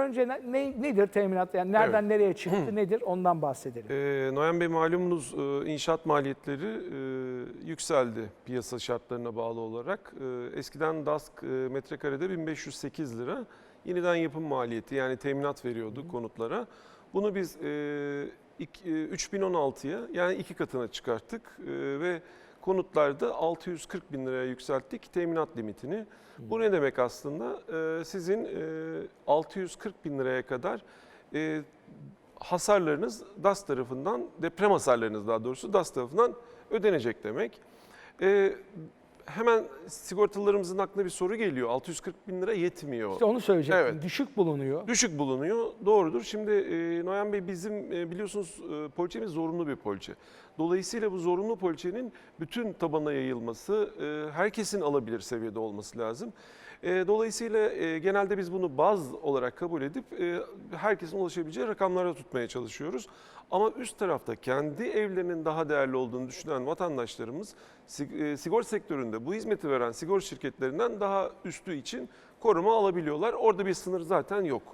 önce ne, ne- nedir teminat? Yani nereden nereye çıktı nedir ondan bahsedelim. Ee, Noyan Bey malumunuz e, inşaat maliyetleri e, yükseldi piyasa şartlarına bağlı olarak. E, Eskiden DASK e, metrekarede 1508 lira yeniden yapım maliyeti yani teminat veriyorduk konutlara. Bunu biz e, ik- e, 3016'ya yani iki katına çıkarttık e, ve konutlarda 640 bin liraya yükselttik teminat limitini. Bu ne demek aslında? E, Sizin e, 640 bin liraya kadar e, hasarlarınız DAS tarafından, deprem hasarlarınız daha doğrusu DAS tarafından ödenecek demek. Ee, hemen sigortalarımızın aklına bir soru geliyor. 640 bin lira yetmiyor. İşte onu söyleyecektim. Evet. Düşük bulunuyor. Düşük bulunuyor. Doğrudur. Şimdi e, Noyan Bey bizim e, biliyorsunuz e, poliçemiz zorunlu bir poliçe. Dolayısıyla bu zorunlu poliçenin bütün tabana yayılması, e, herkesin alabilir seviyede olması lazım. E, dolayısıyla e, genelde biz bunu baz olarak kabul edip e, herkesin ulaşabileceği rakamlara tutmaya çalışıyoruz. Ama üst tarafta kendi evlerinin daha değerli olduğunu düşünen vatandaşlarımız sig- e, sigorta sektöründe bu hizmeti veren sigorta şirketlerinden daha üstü için koruma alabiliyorlar. Orada bir sınır zaten yok.